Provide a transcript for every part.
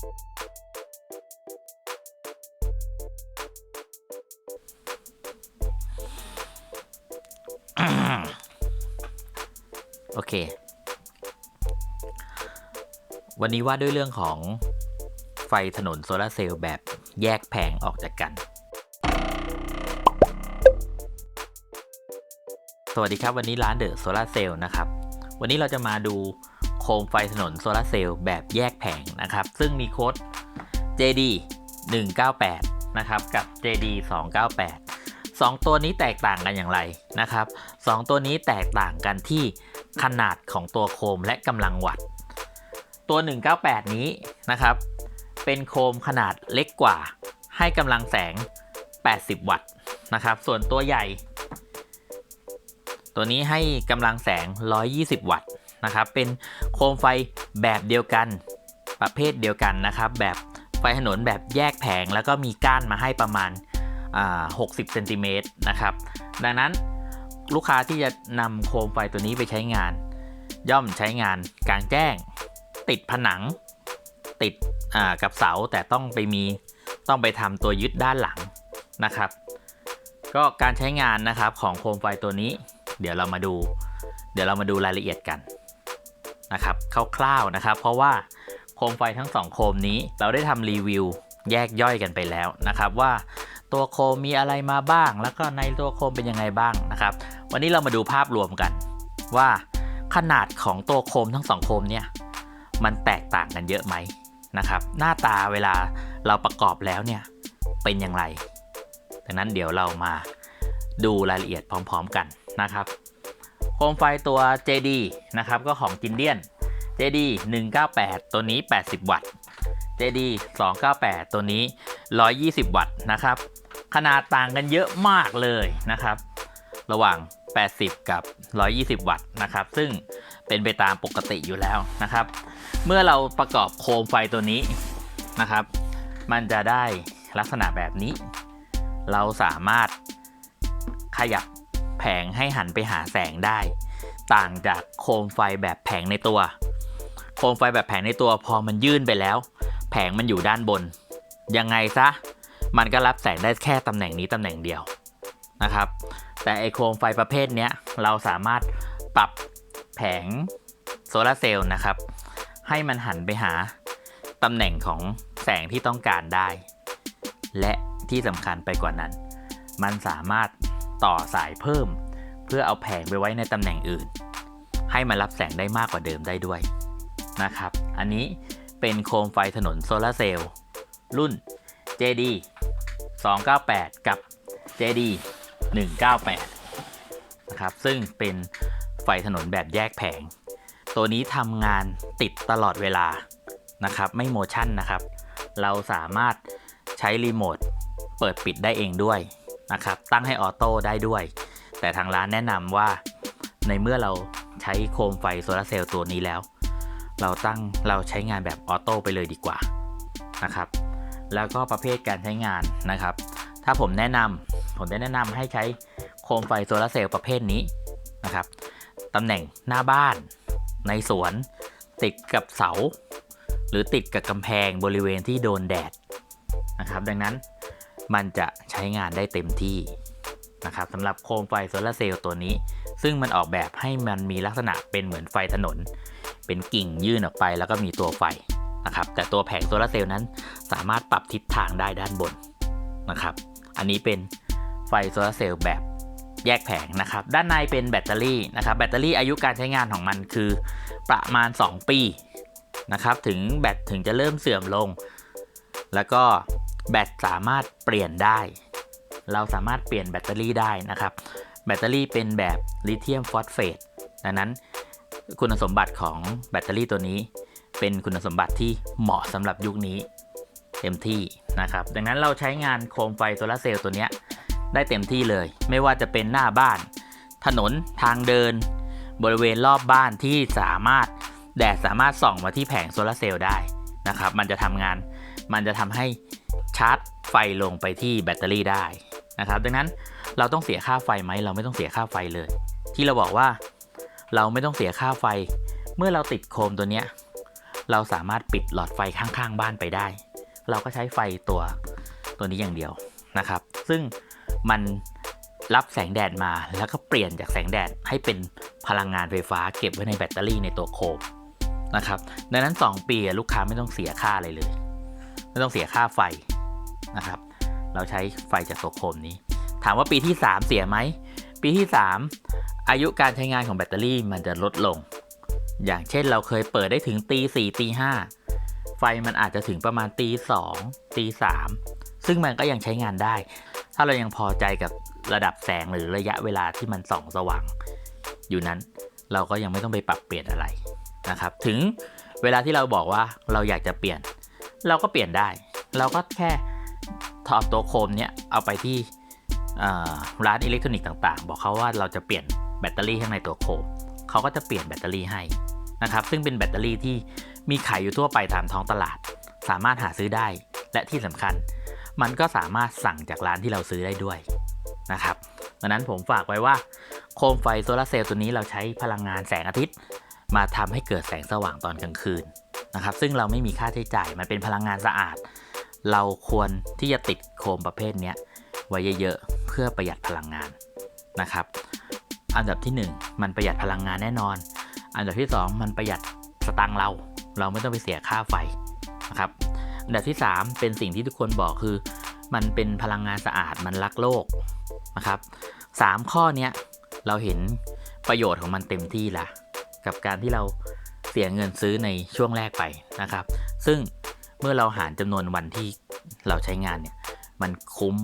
โอเค วันนี้ว่าด้วยเรื่องของไฟถนนโซลาร์เซลล์แบบแยกแผงออกจากกัน สวัสดีครับวันนี้ร้านเดอะโซลาร์เซลล์นะครับ วันนี้เราจะมาดู คมไฟถนนโซลาร์เซลล์แบบแยกแผงนะครับ ซึ่งมีโค้ด JD 198นะครับกับ JD 298 2 ตัวนี้แตกต่างกันอย่างไรนะครับ 2 ตัวนี้แตกต่างกันที่ขนาดของตัวโคมและกำลังวัตต์ตัว 198 นี้นะครับ เป็นโคมขนาดเล็กกว่า ให้กำลังแสง 80 วัตต์นะครับ ส่วนตัวใหญ่ ตัวนี้ให้กำลังแสง 120 วัตต์ นะครับ เป็นโคมไฟแบบเดียวกัน ประเภทเดียวกันนะครับ แบบไฟถนนแบบแยกแผงแล้วก็มีก้านมาให้ประมาณ 60เซนติเมตรนะครับ ดังนั้นลูกค้าที่จะนำโคมไฟตัวนี้ไปใช้งาน ย่อมใช้งานกลางแจ้ง ติดผนัง ติดกับเสาแต่ต้องไปมีต้องไปทำตัวยึดด้านหลังนะครับ ก็การใช้งานนะครับของโคมไฟตัวนี้ เดี๋ยวเรามาดู เดี๋ยวเรามาดูรายละเอียดกัน นะครับคร่าวๆนะครับ เพราะว่าโคมไฟทั้งสองโคมนี้เราได้ทำรีวิวแยกย่อยกันไปแล้วนะครับว่าตัวโคมมีอะไรมาบ้าง แล้วก็ในตัวโคมเป็นยังไงบ้างนะครับ วันนี้เรามาดูภาพรวมกัน ว่าขนาดของตัวโคมทั้งสองโคมเนี่ยมันแตกต่างกันเยอะไหมนะครับ หน้าตาเวลาเราประกอบแล้วเนี่ยเป็นอย่างไร ดังนั้นเดี๋ยวเรามาดูรายละเอียดพร้อม ๆ กันนะครับ โคมไฟตัว JD นะครับ ก็ของจินเดียน JD 198 ตัวนี้ 80 วัตต์ JD 298 ตัวนี้ 120 วัตต์นะครับ ขนาดต่างกันเยอะมากเลยนะครับ ระหว่าง 80 กับ 120 วัตต์นะครับ ซึ่งเป็นไปตามปกติอยู่แล้วนะครับ เมื่อเราประกอบโคมไฟตัวนี้นะครับ มันจะได้ลักษณะแบบนี้ เราสามารถขยับ แผงให้หันไปหาแสงได้ ต่างจากโคมไฟแบบแผงในตัว โคมไฟแบบแผงในตัวพอมันยื่นไปแล้ว แผงมันอยู่ด้านบน ยังไงซะ มันก็รับแสงได้แค่ตำแหน่งนี้ตำแหน่งเดียวนะครับ แต่ไอโคมไฟประเภทนี้เราสามารถปรับแผงโซลาร์เซลล์นะครับ ให้มันหันไปหาตำแหน่งของแสงที่ต้องการได้ และที่สำคัญไปกว่านั้น มันสามารถ ต่อสายเพิ่ม เพื่อเอาแผงไปไว้ในตำแหน่งอื่น ให้มันรับแสงได้มากกว่าเดิมได้ด้วยนะครับ อันนี้เป็นโคมไฟถนนโซลาร์เซลล์รุ่น JD 298 กับ JD 198นะครับซึ่งเป็นไฟถนนแบบแยกแผง ตัวนี้ทำงานติดตลอดเวลานะครับไม่โมชั่นนะครับ เราสามารถใช้รีโมทเปิดปิดได้เองด้วย นะครับ ตั้งให้ออโต้ได้ด้วย แต่ทางร้านแนะนำว่า ในเมื่อเราใช้โคมไฟโซลาเซลล์ตัวนี้แล้ว เราตั้งเราใช้งานแบบออโต้ไปเลยดีกว่านะครับ แล้วก็ประเภทการใช้งานนะครับ ถ้าผมแนะนำผมจะแนะนำให้ใช้โคมไฟโซลาเซลล์ประเภทนี้นะครับตำแหน่งหน้าบ้าน ในสวน ติดกับเสา หรือติดกับกำแพงบริเวณที่โดนแดดนะครับ ดังนั้น มันจะใช้งานได้เต็มที่นะครับสำหรับโคมไฟโซลาเซลล์ตัวนี้ ซึ่งมันออกแบบให้มันมีลักษณะเป็นเหมือนไฟถนน เป็นกิ่งยื่นออกไปแล้วก็มีตัวไฟนะครับแต่ตัวแผงโซลาเซลล์นั้นสามารถปรับทิศทางได้ด้านบนนะครับ อันนี้เป็นไฟโซลาเซลล์แบบแยกแผงนะครับ ด้านในเป็นแบตเตอรี่นะครับ แบตเตอรี่อายุการใช้งานของมันคือประมาณ 2 ปีนะครับ ถึงแบตถึงจะเริ่มเสื่อมลง แล้วก็ แบตสามารถเปลี่ยนได้ เราสามารถเปลี่ยนแบตเตอรี่ได้นะครับ แบตเตอรี่เป็นแบบลิเธียมฟอสเฟตดังนั้นคุณสมบัติของแบตเตอรี่ตัวนี้ เป็นคุณสมบัติที่เหมาะสำหรับยุคนี้เต็มที่นะครับ ดังนั้นเราใช้งานโคมไฟโซลาเซลล์ตัวนี้ได้เต็มที่เลย ไม่ว่าจะเป็นหน้าบ้าน ถนนทางเดิน บริเวณรอบบ้านที่สามารถแดดสามารถส่องมาที่แผงโซลาเซลล์ได้นะครับ มันจะทำงาน มันจะทำให้ ชาร์จไฟลงไปที่แบตเตอรี่ได้นะครับ ดังนั้นเราต้องเสียค่าไฟไหมเราไม่ต้องเสียค่าไฟเลย ที่เราบอกว่าเราไม่ต้องเสียค่าไฟ เมื่อเราติดโคมตัวเนี้ยเราสามารถปิดหลอดไฟข้างๆ บ้านไปได้ เราก็ใช้ไฟตัวตัวนี้อย่างเดียวนะครับ ซึ่งมันรับแสงแดดมาแล้วก็เปลี่ยนจากแสงแดดให้เป็นพลังงานไฟฟ้าเก็บไว้ในแบตเตอรี่ในตัวโคมนะครับ ดังนั้น 2 ปีลูกค้าไม่ต้องเสียค่าอะไรเลย ไม่ต้องเสียค่าไฟ นะครับ เราใช้ไฟจากตัวโคมนี้ ถามว่าปีที่ 3 เสียไหม ปีที่ 3 อายุการใช้งานของแบตเตอรี่มันจะลดลง อย่างเช่นเราเคยเปิดได้ถึงตีสี่ตีห้าไฟมันอาจจะถึงประมาณตีสองตีสามซึ่งมันก็ยังใช้งานได้ ถ้าเรายังพอใจกับระดับแสงหรือระยะเวลาที่มันส่องสว่าง อยู่นั้นเราก็ยังไม่ต้องไปปรับเปลี่ยนอะไรนะครับ ถึงเวลาที่เราบอกว่าเราอยากจะเปลี่ยน เราก็เปลี่ยนได้ เราก็แค่ ถอดตัวโคมเนี้ยเอาไปที่ร้านอิเล็กทรอนิกส์ต่างๆ บอกเขาว่าเราจะเปลี่ยนแบตเตอรี่ข้างในตัวโคมเขาก็จะเปลี่ยนแบตเตอรี่ให้นะครับ ซึ่งเป็นแบตเตอรี่ที่มีขายอยู่ทั่วไปตามท้องตลาด สามารถหาซื้อได้ และที่สำคัญ มันก็สามารถสั่งจากร้านที่เราซื้อได้ด้วยนะครับ ดังนั้นผมฝากไว้ว่า โคมไฟโซลาเซลล์ตัวนี้เราใช้พลังงานแสงอาทิตย์ มาทำให้เกิดแสงสว่างตอนกลางคืนนะครับ ซึ่งเราไม่มีค่าใช้จ่าย มันเป็นพลังงานสะอาด เราควรที่จะติดโคมประเภทนี้ไว้เยอะๆ เพื่อประหยัดพลังงานนะครับ อันดับที่ 1 มันประหยัดพลังงานแน่นอน อันดับที่ 2 มันประหยัดสตังเรา เราไม่ต้องไปเสียค่าไฟนะครับอันดับที่ 3 เป็นสิ่งที่ทุกคนบอกคือ มันเป็นพลังงานสะอาดมันรักโลกนะครับสามข้อเนี้ยเราเห็นประโยชน์ของมันเต็มที่ละกับการที่เราเสียเงินซื้อในช่วงแรกไปนะครับ ซึ่ง เมื่อเราหารจำนวนวันที่เราใช้งานเนี่ย มันคุ้ม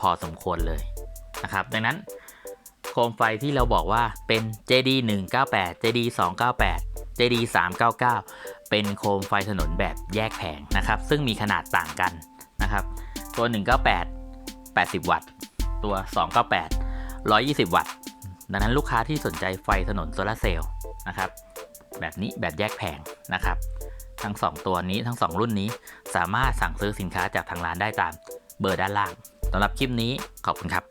พอสมควรเลยนะครับ ดังนั้นโคมไฟที่เราบอกว่าเป็น JD 198 JD 298 JD 399 เป็นโคมไฟถนนแบบแยกแผงนะครับ ซึ่งมีขนาดต่างกันนะครับ ตัว 198 80 วัตต์ ตัว 298 120 วัตต์ ดังนั้นลูกค้าที่สนใจไฟถนนโซลาเซลล์นะครับ แบบนี้แบบแยกแผงนะครับ ทั้ง 2 ตัวนี้ทั้ง 2 รุ่นนี้ สามารถสั่งซื้อสินค้าจากทางร้านได้ตามเบอร์ด้านล่างสำหรับคลิปนี้ขอบคุณครับ